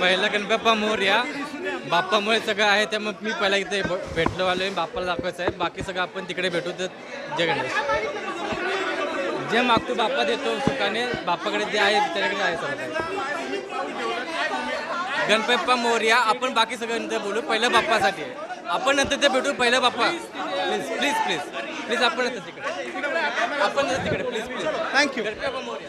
पहिला गणपप्पा मोर्या बाप्पामुळे सगळं आहे त्यामुळे मी पहिला इथे भेटलो आलो बाप्पाला दाखवायचं आहे. बाकी सगळं आपण तिकडे भेटू तर जय गणेश. जे मागतो बाप्पा देतो सुखाने. बाप्पाकडे जे आहे त्याच्याकडे आहे सगळं. गणपप्पा मोर्या आपण बाकी सगळं नंतर बोलू. पहिलं बाप्पासाठी आहे. आपण नंतर ते भेटू. पहिलं Bappa. Please please please please आपण नंतर तिकडे. आपण नंतर तिकडे. Please please thank you Ganpappa Morya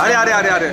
अरे अरे अरे अरे